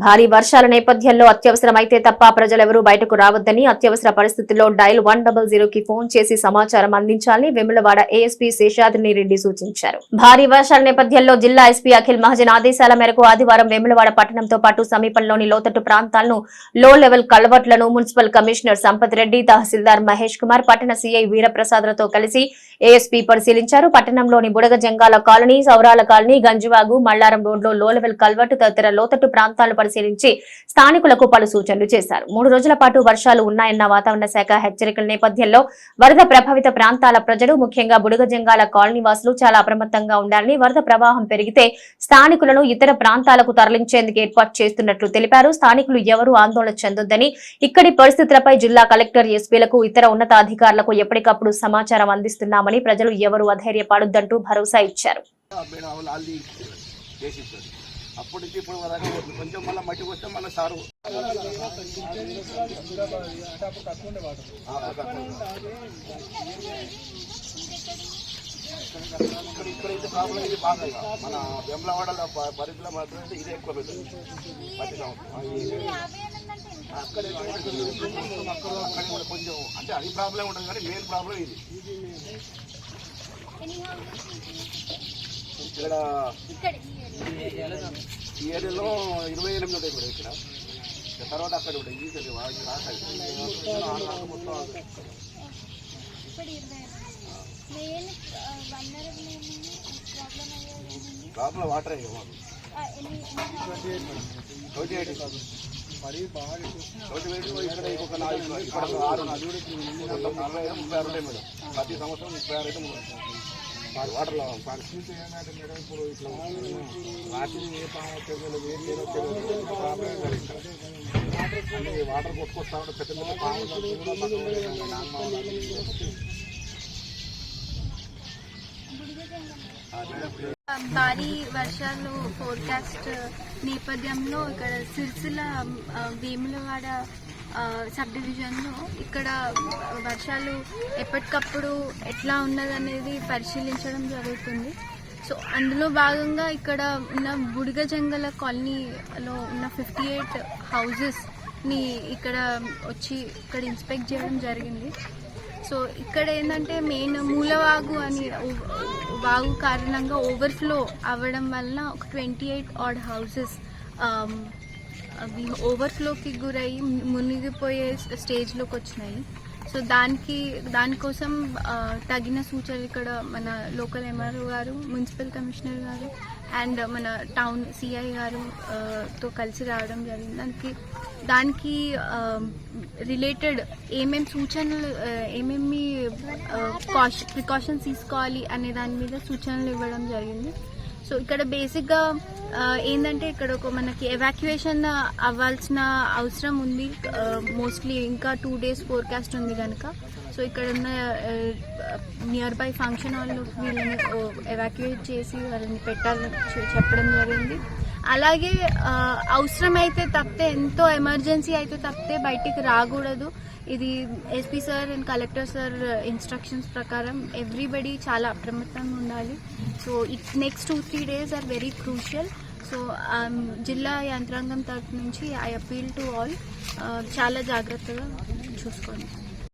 భారీ వర్షాల నేపథ్యంలో అత్యవసరమైతే తప్ప ప్రజలెవరూ బయటకు రావద్దని అత్యవసర పరిస్థితుల్లో డైల్ వన్ డబల్కి ఫోన్ చేసి సమాచారం అందించాలని వెములవాడ ఏఎస్పీ శేషాద్రిని రెడ్డి సూచించారు. భారీ వర్షాల నేపథ్యంలో జిల్లా ఎస్పీ అఖిల్ మహాజన్ ఆదేశాల మేరకు ఆదివారం వెములవాడ పట్టణంతో పాటు సమీపంలోని లోతట్టు ప్రాంతాలను లో లెవెల్ కల్వర్ట్లను మున్సిపల్ కమిషనర్ సంపత్ రెడ్డి తహసీల్దార్ మహేష్ కుమార్ పట్టణ సీఐ వీరప్రసాద్లతో కలిసి ఏఎస్పీ పరిశీలించారు. పట్టణంలోని బుడగ జంగాల కాలనీ సౌరాల కాలనీ గంజివాగు మల్లారం రోడ్లో లో లెవెల్ కల్వర్టు తదితర లోతట్టు ప్రాంతాలు పరిశీలించి స్థానికులకు పలు సూచనలు చేశారు. మూడు రోజుల పాటు వర్షాలు ఉన్నాయన్న వాతావరణ శాఖ హెచ్చరికల నేపథ్యంలో వరద ప్రభావిత ప్రాంతాల ప్రజలు ముఖ్యంగా బుడుగజంగాల కాలనీవాసులు కాలనీ వాసులు చాలా అప్రమత్తంగా ఉండాలని వరద ప్రవాహం పెరిగితే స్థానికులను ఇతర ప్రాంతాలకు తరలించేందుకు ఏర్పాటు చేస్తున్నట్లు తెలిపారు. స్థానికులు ఎవరూ ఆందోళన చెందొద్దని ఇక్కడి పరిస్థితులపై జిల్లా కలెక్టర్ ఎస్పీలకు ఇతర ఉన్నతాధికారులకు ఎప్పటికప్పుడు సమాచారం అందిస్తున్నామని ప్రజలు ఎవరూ అధైర్యపడొద్దంటూ భరోసా ఇచ్చారు. అప్పటి నుంచి ఇప్పుడు వరకు కొంచెం మళ్ళీ మట్టికి వస్తే మళ్ళీ సారు. ఇక్కడ ఇక్కడైతే ప్రాబ్లం ఇది బాగా. మన వెంబలవాడలో ప- పరిధిలో మాత్రం అయితే ఇదే ఎక్కువ ప్రతి అక్కడ అక్కడ అక్కడ కూడా కొంచెం అంటే అది ప్రాబ్లం ఉంటుంది కానీ మెయిన్ ప్రాబ్లం ఇది ఇక్కడ ఈ ఏరియాలో ఇరవై ఎనిమిది ఉంటాయి కూడా ఇక్కడ. ఇక తర్వాత అక్కడ ఉంటాయి ఈ problem water twenty eight twenty eight ఇక్కడ ఇంకొక నాలుగు ఇక్కడ ఆరు నాలుగు. ముప్పై ఆరు ఉంటాయి మేడం. ప్రతి సంవత్సరం ముప్పై ఆరు అయితే వాటర్లో పరిస్థితి ఏంటంటే మేడం ఇప్పుడు ఇట్లా రాత్రి ఏ పాము ప్రాబ్లం అంటే వాటర్ కొట్టుకొస్తా ఉంటే పెద్ద పెద్ద పాములు కూడా భారీ వర్షాలు ఫోర్కాస్ట్ నేపథ్యంలో ఇక్కడ సిరిసిల్ల భీములవాడ సబ్ డివిజన్లో ఇక్కడ వర్షాలు ఎప్పటికప్పుడు ఎట్లా ఉన్నదనేది పరిశీలించడం జరుగుతుంది. సో అందులో భాగంగా ఇక్కడ ఉన్న బుడిగ జంగల కాలనీలో ఉన్న ఫిఫ్టీ ఎయిట్ హౌజెస్ని ఇక్కడ వచ్చి ఇక్కడ ఇన్స్పెక్ట్ చేయడం జరిగింది. సో ఇక్కడ ఏంటంటే మెయిన్ మూలవాగు అని వాగు కారణంగా ఓవర్ఫ్లో అవ్వడం వలన ఒక ట్వంటీ ఎయిట్ ఆడ్ హౌసెస్ అవి ఓవర్ఫ్లోకి గురయ్యి మునిగిపోయే స్టేజ్లోకి వచ్చినాయి. సో దానికి దానికోసం తగిన సూచనలు ఇక్కడ మన లోకల్ ఎంఆర్ఓ గారు మున్సిపల్ కమిషనర్ గారు అండ్ మన టౌన్ సిఐ గారు తో కలిసి రావడం జరిగింది. దానికి దానికి రిలేటెడ్ ఏమేమి సూచనలు ఏమేమి ప్రికాషన్స్ తీసుకోవాలి అనే దాని మీద సూచనలు ఇవ్వడం జరిగింది. సో ఇక్కడ బేసిక్గా ఏంటంటే ఇక్కడ ఒక మనకి ఎవాక్యుయేషన్ అవ్వాల్సిన అవసరం ఉంది. మోస్ట్లీ ఇంకా టూ డేస్ ఫోర్కాస్ట్ ఉంది కనుక సో ఇక్కడ ఉన్న నియర్ బై ఫంక్షన్ హాల్లో వీళ్ళని ఎవాక్యుయేట్ చేసి వాళ్ళని పెట్టాలని చెప్పడం జరిగింది. అలాగే అవసరమైతే తప్పితే ఎంతో ఎమర్జెన్సీ అయితే తప్పితే బయటికి రాకూడదు. ఇది SP sir and collector sir instructions ప్రకారం ఎవ్రీబడి చాలా అప్రమత్తంగా ఉండాలి. So it next two three days are very crucial. So జిల్లా యంత్రాంగం తరఫు నుంచి ఐ అపీల్ టు ఆల్ చాలా జాగ్రత్తగా చూసుకోండి.